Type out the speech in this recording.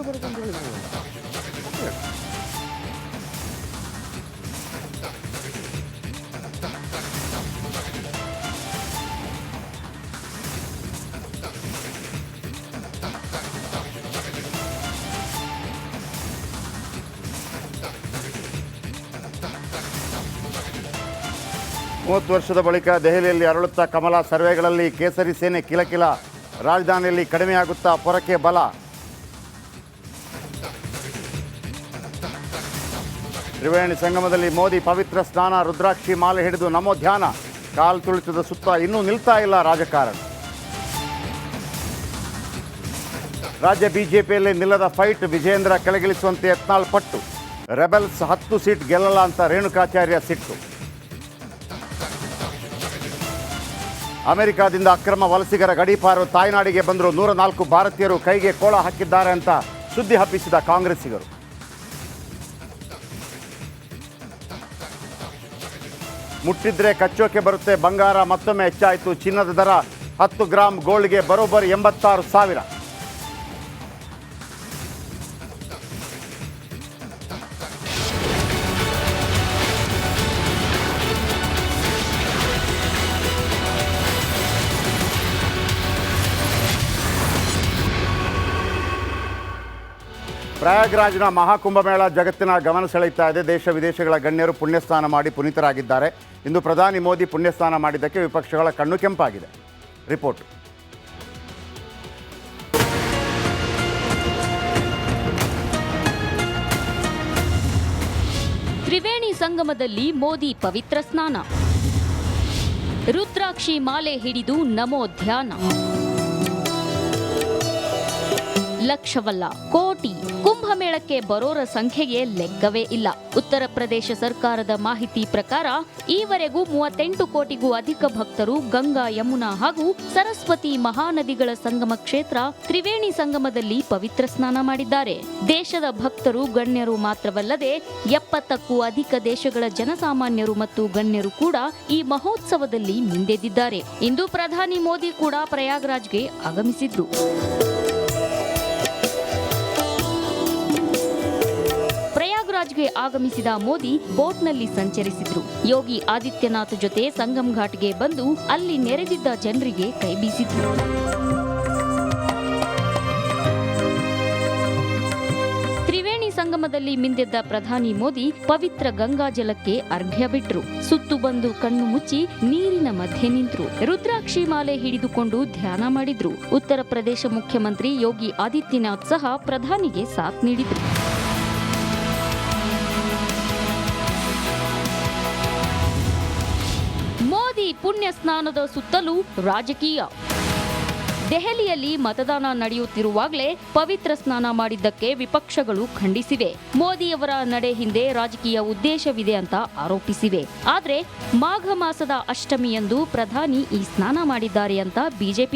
ರಾಜ್ಯಪಾಲರು ಬರೋದು ಅಂತ ಹೇಳಿದ್ರು ಮೂವತ್ತು ವರ್ಷದ ಬಳಿಕ ದೆಹಲಿಯಲ್ಲಿ ಅರಳುತ್ತಾ ಕಮಲ ಸರ್ವೆಗಳಲ್ಲಿ ಕೇಸರಿ ಸೇನೆ ಕಿಲಕಿಲ. ರಾಜಧಾನಿಯಲ್ಲಿ ಕಡಿಮೆಯಾಗುತ್ತಾ ಪೊರಕೆ ಬಲ. ತ್ರಿವೇಣಿ ಸಂಗಮದಲ್ಲಿ ಮೋದಿ ಪವಿತ್ರ ಸ್ನಾನ, ರುದ್ರಾಕ್ಷಿ ಮಾಲೆ ಹಿಡಿದು ನಮೋ ಧ್ಯಾನ. ಕಾಲ್ ತುಳಿತದ ಸುತ್ತ ಇನ್ನೂ ನಿಲ್ತಾ ಇಲ್ಲ ರಾಜಕಾರಣ. ರಾಜ್ಯ ಬಿಜೆಪಿಯಲ್ಲಿ ನಿಲ್ಲದ ಫೈಟ್ ವಿಜೇಂದ್ರ ಕೆಳಗಿಳಿಸುವಂತೆ ಯತ್ನಾಳ್ ಪಟ್ಟು. ರೆಬೆಲ್ಸ್ ಹತ್ತು ಸೀಟ್ ಗೆಲ್ಲಲ್ಲ ಅಂತ ರೇಣುಕಾಚಾರ್ಯ ಸಿಟ್ಟು. ಅಮೆರಿಕಾದಿಂದ ಅಕ್ರಮ ವಲಸಿಗರ ಗಡೀಪಾರು ತಾಯ್ನಾಡಿಗೆ ಬಂದರು ನೂರ ನಾಲ್ಕು ಭಾರತೀಯರು ಕೈಗೆ ಕೋಳ ಹಾಕಿದ್ದಾರೆ ಅಂತ ಸುದ್ದಿ ಹಬ್ಬಿಸಿದ ಕಾಂಗ್ರೆಸ್ಸಿಗರು. ಮುಟ್ಟಿದ್ರೆ ಕಚ್ಚೋಕೆ ಬರುತ್ತೆ ಬಂಗಾರ ಮತ್ತೊಮ್ಮೆ ಹೆಚ್ಚಾಯಿತು ಚಿನ್ನದ ದರ. ಹತ್ತು ಗ್ರಾಮ್ ಗೋಲ್ಡ್ಗೆ ಬರೋಬ್ಬರಿ ಎಂಬತ್ತಾರು ಸಾವಿರ. ಪ್ರಯಾಗ್ರಾಜ್ನ ಮಹಾಕುಂಭಮೇಳ ಜಗತ್ತಿನ ಗಮನ ಸೆಳೆಯುತ್ತಾ ಇದೆ. ದೇಶ ವಿದೇಶಗಳ ಗಣ್ಯರು ಪುಣ್ಯಸ್ನಾನ ಮಾಡಿ ಪುನೀತರಾಗಿದ್ದಾರೆ. ಇಂದು ಪ್ರಧಾನಿ ಮೋದಿ ಪುಣ್ಯಸ್ನಾನ ಮಾಡಿದ್ದಕ್ಕೆ ವಿಪಕ್ಷಗಳ ಕಣ್ಣು ಕೆಂಪಾಗಿದೆ. ರಿಪೋರ್ಟ್. ತ್ರಿವೇಣಿ ಸಂಗಮದಲ್ಲಿ ಮೋದಿ ಪವಿತ್ರ ಸ್ನಾನ. ರುದ್ರಾಕ್ಷಿ ಮಾಲೆ ಹಿಡಿದು ನಮೋ ಧ್ಯಾನ. ಲಕ್ಷವಲ್ಲ, ಕೋಟಿ. ಕುಂಭಮೇಳಕ್ಕೆ ಬರೋರ ಸಂಖ್ಯೆಗೆ ಲೆಕ್ಕವೇ ಇಲ್ಲ. ಉತ್ತರ ಪ್ರದೇಶ ಸರ್ಕಾರದ ಮಾಹಿತಿ ಪ್ರಕಾರ, ಈವರೆಗೂ ಮೂವತ್ತೆಂಟು ಕೋಟಿಗೂ ಅಧಿಕ ಭಕ್ತರು ಗಂಗಾ, ಯಮುನಾ ಹಾಗೂ ಸರಸ್ವತಿ ಮಹಾನದಿಗಳ ಸಂಗಮ ಕ್ಷೇತ್ರ ತ್ರಿವೇಣಿ ಸಂಗಮದಲ್ಲಿ ಪವಿತ್ರ ಸ್ನಾನ ಮಾಡಿದ್ದಾರೆ. ದೇಶದ ಭಕ್ತರು, ಗಣ್ಯರು ಮಾತ್ರವಲ್ಲದೆ ಎಪ್ಪತ್ತಕ್ಕೂ ಅಧಿಕ ದೇಶಗಳ ಜನಸಾಮಾನ್ಯರು ಮತ್ತು ಗಣ್ಯರು ಕೂಡ ಈ ಮಹೋತ್ಸವದಲ್ಲಿ ಮುಂದೆದ್ದಿದ್ದಾರೆ ಇಂದು ಪ್ರಧಾನಿ ಮೋದಿ ಕೂಡ ಪ್ರಯಾಗ್ರಾಜ್ಗೆ ಆಗಮಿಸಿದ್ರು ಆಗಮಿಸಿದ ಮೋದಿ ಬೋಟ್ನಲ್ಲಿ ಸಂಚರಿಸಿದ್ರು. ಯೋಗಿ ಆದಿತ್ಯನಾಥ್ ಜೊತೆ ಸಂಗಮ್ ಘಾಟ್ಗೆ ಬಂದು ಅಲ್ಲಿ ನೆರೆದಿದ್ದ ಜನರಿಗೆ ಕೈಬೀಸಿದ್ರು ತ್ರಿವೇಣಿ ಸಂಗಮದಲ್ಲಿ ಮಿಂದೆದ್ದ ಪ್ರಧಾನಿ ಮೋದಿ ಪವಿತ್ರ ಗಂಗಾ ಜಲಕ್ಕೆ ಅರ್ಘ್ಯ ಬಿಟ್ರು. ಸುತ್ತು ಬಂದು ಕಣ್ಣು ಮುಚ್ಚಿ ನೀರಿನ ಮಧ್ಯೆ ನಿಂತ್ರು. ರುದ್ರಾಕ್ಷಿ ಮಾಲೆ ಹಿಡಿದುಕೊಂಡು ಧ್ಯಾನ ಮಾಡಿದ್ರು. ಉತ್ತರ ಪ್ರದೇಶ ಮುಖ್ಯಮಂತ್ರಿ ಯೋಗಿ ಆದಿತ್ಯನಾಥ್ ಸಹ ಪ್ರಧಾನಿಗೆ ಸಾಥ್ ನೀಡಿದ್ರು. ಪುಣ್ಯ ಸ್ನಾನದ ಸುತ್ತಲೂ ರಾಜಕೀಯ. ದೆಹಲಿಯಲ್ಲಿ ಮತದಾನ ನಡೆಯುತ್ತಿರುವಾಗಲೇ ಪವಿತ್ರ ಸ್ನಾನ ಮಾಡಿದ್ದಕ್ಕೆ ವಿಪಕ್ಷಗಳು ಖಂಡಿಸಿವೆ. ಮೋದಿಯವರ ನಡೆ ಹಿಂದೆ ರಾಜಕೀಯ ಉದ್ದೇಶವಿದೆ ಅಂತ ಆರೋಪಿಸಿವೆ. ಆದರೆ ಮಾಘ ಮಾಸದ ಅಷ್ಟಮಿಯಂದು ಪ್ರಧಾನಿ ಈ ಸ್ನಾನ ಮಾಡಿದ್ದಾರೆ ಅಂತ ಬಿಜೆಪಿ